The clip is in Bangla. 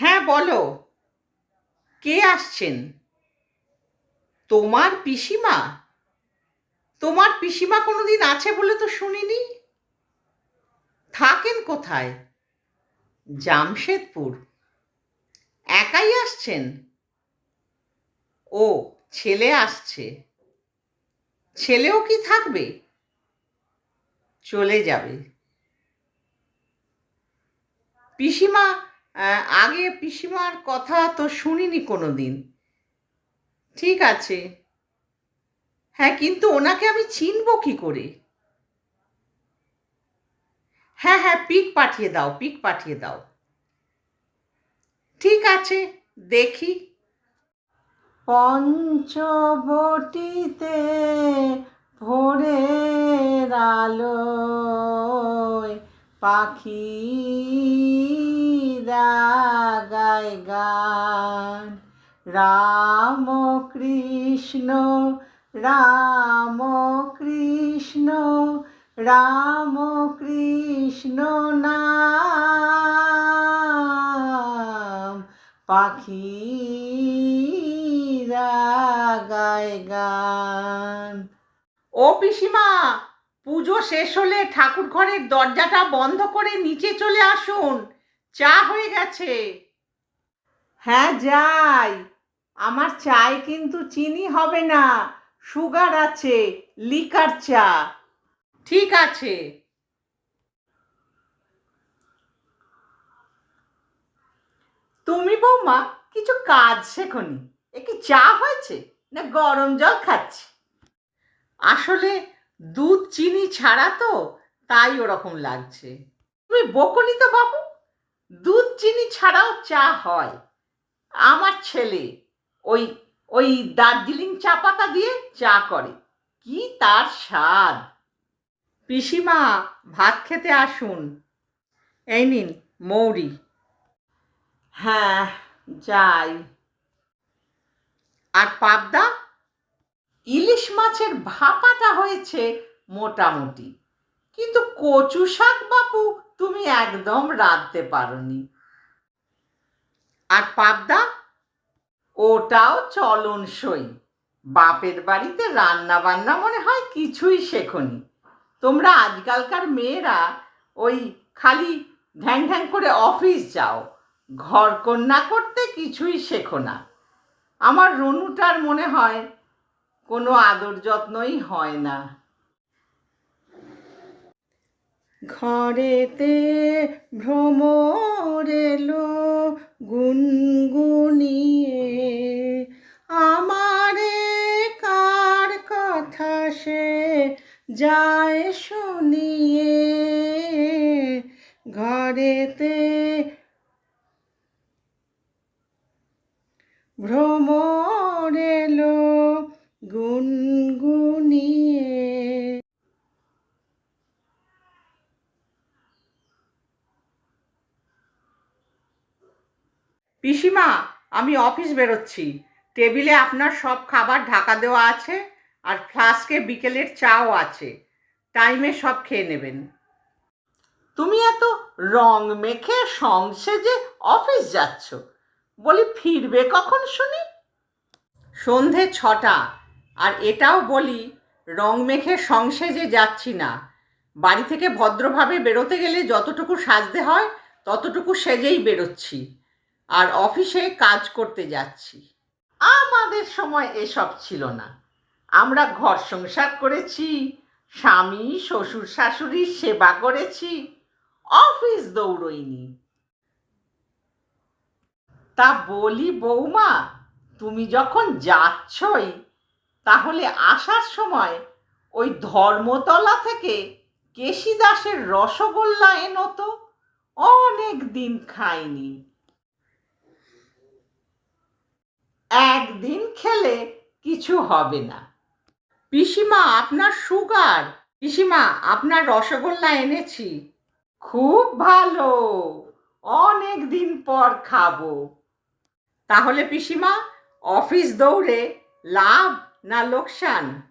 হ্যাঁ বলো। কে আসছেন? তোমার পিসিমা? তোমার পিসিমা কোনোদিন আছে বলে তো শুনিনি? থাকেন কোথায়? জামশেদপুর। একাই আসছেন? ও, ছেলে আসছে। ছেলেও কি থাকবে? চলে যাবে। পিসিমা আগে পিসিমার কথা তো শুনিনি কোনো দিন ঠিক আছে। হ্যাঁ কিন্তু ওনাকে আমি চিনবো কি করে? হ্যাঁ হ্যাঁ পিক পাঠিয়ে দাও, পিক পাঠিয়ে দাও। ঠিক আছে, দেখি। পঞ্চবটিতে ভোরের আলোয় পাখিরা গায় গান। রাম কৃষ্ণ রাম কৃষ্ণ রাম কৃষ্ণ নাম। পাখিরা গায় গান। ও পিসিমা, পুজো শেষ হলে ঠাকুর ঘরের দরজাটা বন্ধ করে নিচে চলে আসুন। চা হয়ে গেছে। হ্যাঁ যাই। আমার চায় কিন্তু চিনি হবে না। সুগার আছে, লিকার চা। ঠিক আছে। তুমি বৌমা, কিছু কাজ শেখনি। এ কি চা হয়েছে না গরম জল খাচ্ছি? আসলে দুধ চিনি ছাড়া তো তাই ওরকম লাগছে। তুমি বকনি তো বাবু, দুধ চিনি ছাড়াও চা হয়। আমার ছেলে ওই ওই দার্জিলিং চা পাতা দিয়ে চা করে। কি তার স্বাদ? পিসিমা ভাত খেতে আসুন। এই নিন মৌরি। হ্যাঁ যাই। আর পাবদা? ইলিশ মাছের ভাপাটা হয়েছে মোটামুটি। কিন্তু কচু শাক বাপু তুমি একদম রাঁধতে পারোনি। আর পাবদা? ওটাও চলনসই বাপের বাড়িতে রান্না বান্না মনে হয় কিছুই শেখনি। তোমরা আজকালকার মেয়েরা ওই খালি ঢ্যাং ঢ্যাং করে অফিস যাও। ঘর কন্যা করতে কিছুই শেখো না। আমার রনুটার মনে হয় কোনো আদর যত্নই হয় না। ঘরেতে ভ্রমর এলো গুনগুনিয়ে আমারে কার কথা সে যায় শুনিয়ে? ঘরেতে ভ্রমর এলো গুনগুনিয়ে পিসিমা, আমি অফিস বেরোচ্ছি। টেবিলে আপনার সব খাবার ঢাকা দেওয়া আছে আর ফ্লাস্কে বিকেলের চাও আছে। টাইমে সব খেয়ে নেবেন। তুমি এত রং মেখে সংসেজে অফিস যাচ্ছ। বলি, ফিরবে কখন শুনি? সন্ধে ছটা। আর এটাও বলি, রং মেখে সংসেজে যাচ্ছি না। বাড়ি থেকে ভদ্রভাবে বেরোতে গেলে যতটুকু সাজতে হয়, ততটুকু সেজেই বেরোচ্ছি। আর অফিসে কাজ করতে যাচ্ছি। আমাদের সময় এসব ছিল না। আমরা ঘর সংসার করেছি, স্বামী, শ্বশুর শাশুড়ির সেবা করেছি, অফিস দৌড়ইনি। তা বলি বৌমা, তুমি যখন যাচ্ছই, তাহলে আসার সময় ওই ধর্মতলা থেকে কেশি দাসের রসগোল্লা এনো তো অনেক দিন খাইনি। একদিন খেলে কিছু হবে না। পিসিমা, আপনার সুগার। পিসিমা, আপনার রসগোল্লা এনেছি। খুব ভালো। অনেক দিন পর খাব। তাহলে পিসিমা, অফিস দৌড়ে লাভ না লোকসান?